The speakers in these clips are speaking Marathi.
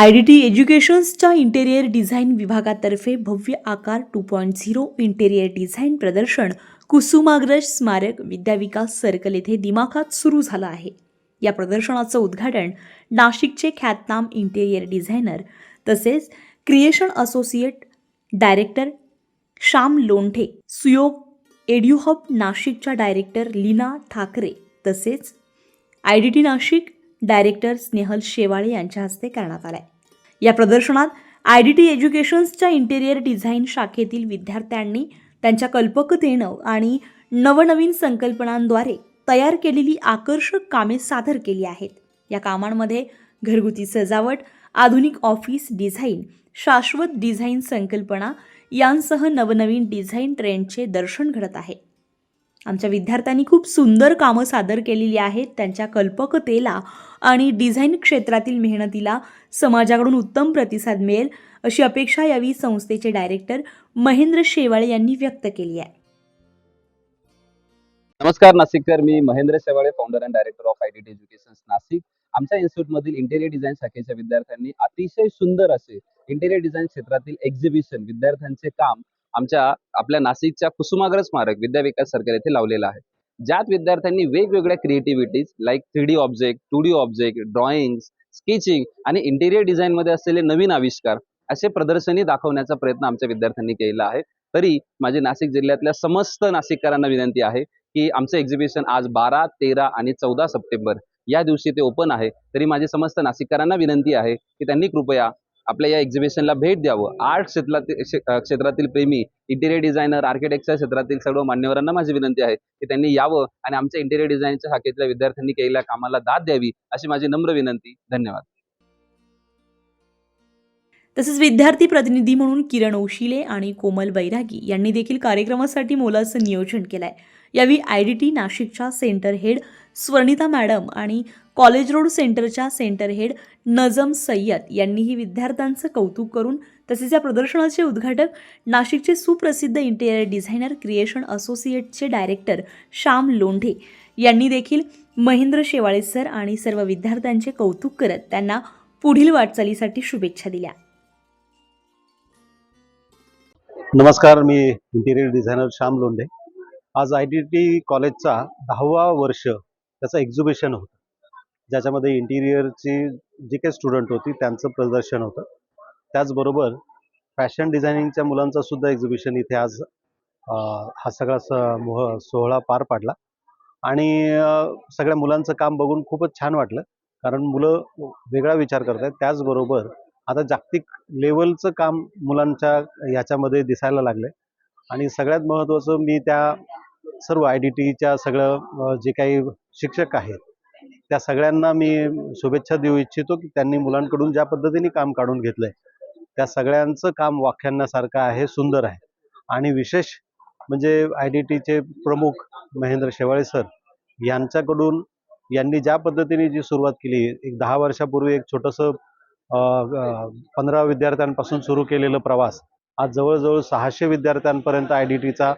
आय डी टी एज्युकेशन्सच्या इंटेरियर डिझाईन विभागातर्फे भव्य Aakar two point zero interior design प्रदर्शन कुसुमाग्रज स्मारक विद्याविकास सर्कल येथे दिमाखात सुरू झालं आहे. या प्रदर्शनाचं उद्घाटन नाशिकचे ख्यातनाम इंटेरियर डिझायनर तसेच creation associate director Shyam Londhe Suyog Eduhub नाशिकच्या डायरेक्टर लीना ठाकरे तसेच I D T Nashik director Snehal Shewale यांच्या हस्ते करण्यात आलाय. या प्रदर्शनात आय डी टी एज्युकेशन्सच्या इंटेरियर डिझाईन शाखेतील विद्यार्थ्यांनी त्यांच्या कल्पकतेनं आणि नवनवीन संकल्पनांद्वारे तयार केलेली आकर्षक कामे सादर केली आहेत. या कामांमध्ये घरगुती सजावट आधुनिक ऑफिस डिझाईन शाश्वत डिझाईन संकल्पना यांसह नवनवीन डिझाईन ट्रेंडचे दर्शन घडत आहे. आमच्या विद्यार्थ्यांनी खूप सुंदर कामं सादर केलेली आहेत. त्यांच्या कल्पकतेला आणि डिझाईन क्षेत्रातील मेहनतीला समाजाकडून उत्तम प्रतिसाद मिळेल अशी अपेक्षा यावेळी संस्थेचे डायरेक्टर महेंद्र शेवाळे यांनी व्यक्त केली आहे. नमस्कार नाशिककर. मी Mahendra Shewale founder and director of I T education Nashik. आमच्या इन्स्टिट्यूटमधील इंटेरियर डिझाईन शाखेच्या विद्यार्थ्यांनी अतिशय सुंदर असे इंटेरियर डिझाईन क्षेत्रातील एक्झिबिशन विद्यार्थ्यांचे काम आमच्या आपल्या नाशिकच्या कुसुमाग्रज स्मारक विद्याविकास सरकार सर्कल येथे लावलेला आहे. ज्यात विद्यार्थ्यांनी वेगवेगळ्या creativities like three D object two D object drawings sketching आणि इंटेरियर डिझाईनमध्ये असलेले नवीन आविष्कार असे प्रदर्शनी दाखवण्याचा प्रयत्न आमच्या विद्यार्थ्यांनी केलेला आहे. तरी माझी नाशिक जिल्ह्यातल्या समस्त नाशिककरांना विनंती आहे की आमचं एक्झिबिशन आज बारा तेरा आणि चौदा सप्टेंबर या दिवशी ते ओपन आहे. तरी माझी समस्त नाशिककरांना विनंती आहे की त्यांनी कृपया आपल्या या एक्झिबिशनला भेट द्यावं. आर्ट क्षेत्रातील क्षेत्रातील प्रेमी इंटेरियर डिझायनर आर्किटेक्चर क्षेत्रातील सर्व मान्यवरांना माझी विनंती आहे की त्यांनी यावं आणि आमच्या इंटेरियर डिझाईनच्या शाखेतल्या विद्यार्थ्यांनी केलेल्या कामाला दाद द्यावी अशी माझी नम्र विनंती. धन्यवाद. तसेच विद्यार्थी प्रतिनिधी म्हणून किरण ओशिले आणि कोमल बैरागी यांनी देखील कार्यक्रमासाठी मोलाचं नियोजन केलंय. यावेळी आय डी टी नाशिकच्या सेंटर हेड स्वर्णिता मॅडम आणि कॉलेज रोड सेंटरच्या सेंटर हेड नजम सय्यद यांनीही विद्यार्थ्यांचं कौतुक करून तसेच या प्रदर्शनाचे उद्घाटक नाशिकचे सुप्रसिद्ध इंटेरियर डिझायनर क्रिएशन असोसिएटचे डायरेक्टर श्याम लोंढे यांनी देखील महेंद्र शेवाळे सर आणि सर्व विद्यार्थ्यांचे कौतुक करत त्यांना पुढील वाटचालीसाठी शुभेच्छा दिल्या. नमस्कार मी इंटेरियर डिझायनर श्याम लोंढे. आज आय टी टी कॉलेजचा दहावा वर्ष त्याचं एक्झिबिशन होतं. ज्याच्यामध्ये इंटिरियरची जी काही स्टुडंट होती त्यांचं प्रदर्शन होतं. त्याचबरोबर फॅशन डिझायनिंगच्या मुलांचा सुद्धा एक्झिबिशन इथे आज हा सगळा स मोह सोहळा पार पाडला. आणि सगळ्या मुलांचं काम बघून खूपच छान वाटलं. कारण मुलं वेगळा विचार करत आहेत त्याचबरोबर आता जागतिक लेवलचं काम मुलांच्या याच्यामध्ये दिसायला लागले आणि सगळ्यात महत्त्वाचं मी त्या सर्व आय डी टीच्या सगळं जे काही शिक्षक आहेत. त्या सगळ्यांना मी शुभेच्छा देऊ इच्छितो की त्यांनी मुलांकडून ज्या पद्धतीने काम काढून घेतलंय त्या सगळ्यांचं काम वाख्यानासारखं आहे सुंदर आहे. आणि विशेष म्हणजे आय डी टीचे प्रमुख महेंद्र शेवाळे सर यांच्याकडून यांनी ज्या पद्धतीने जी सुरुवात केली एक दहा वर्षापूर्वी एक छोटंसं पंधरा विद्यार्थ्यांपासून सुरू केलेलं प्रवास आज जवळजवळ सहाशे विद्यार्थ्यांपर्यंत आय डी टीचा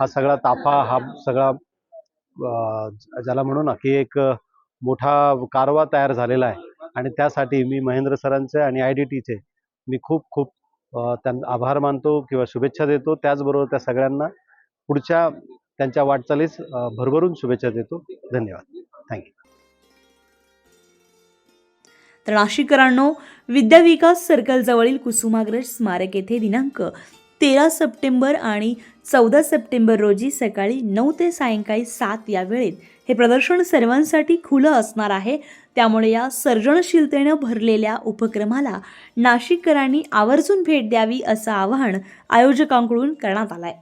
हा सगळा ताफा हा सगळा ज्याला म्हणू ना की एक मोठा कारवा तयार झालेला आहे. आणि त्यासाठी मी महेंद्र सरांचे आणि आय डी टीचे मी खूप खूप त्यांना आभार मानतो किंवा शुभेच्छा देतो. त्याचबरोबर त्या सगळ्यांना पुढच्या त्यांच्या वाटचालीस भरभरून शुभेच्छा देतो. धन्यवाद. थँक्यू तर नाशिककरांनो विद्याविकास सर्कलजवळील कुसुमाग्रज स्मारक येथे दिनांक तेरा सप्टेंबर आणि चौदा सप्टेंबर रोजी सकाळी नऊ ते सायंकाळी सात या वेळेत हे प्रदर्शन सर्वांसाठी खुलं असणार आहे. त्यामुळे या सर्जनशीलतेनं भरलेल्या उपक्रमाला नाशिककरांनी आवर्जून भेट द्यावी असं आवाहन आयोजकांकडून करण्यात आलंय.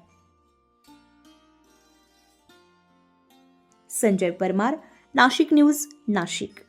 संजय परमार नाशिक न्यूज नाशिक.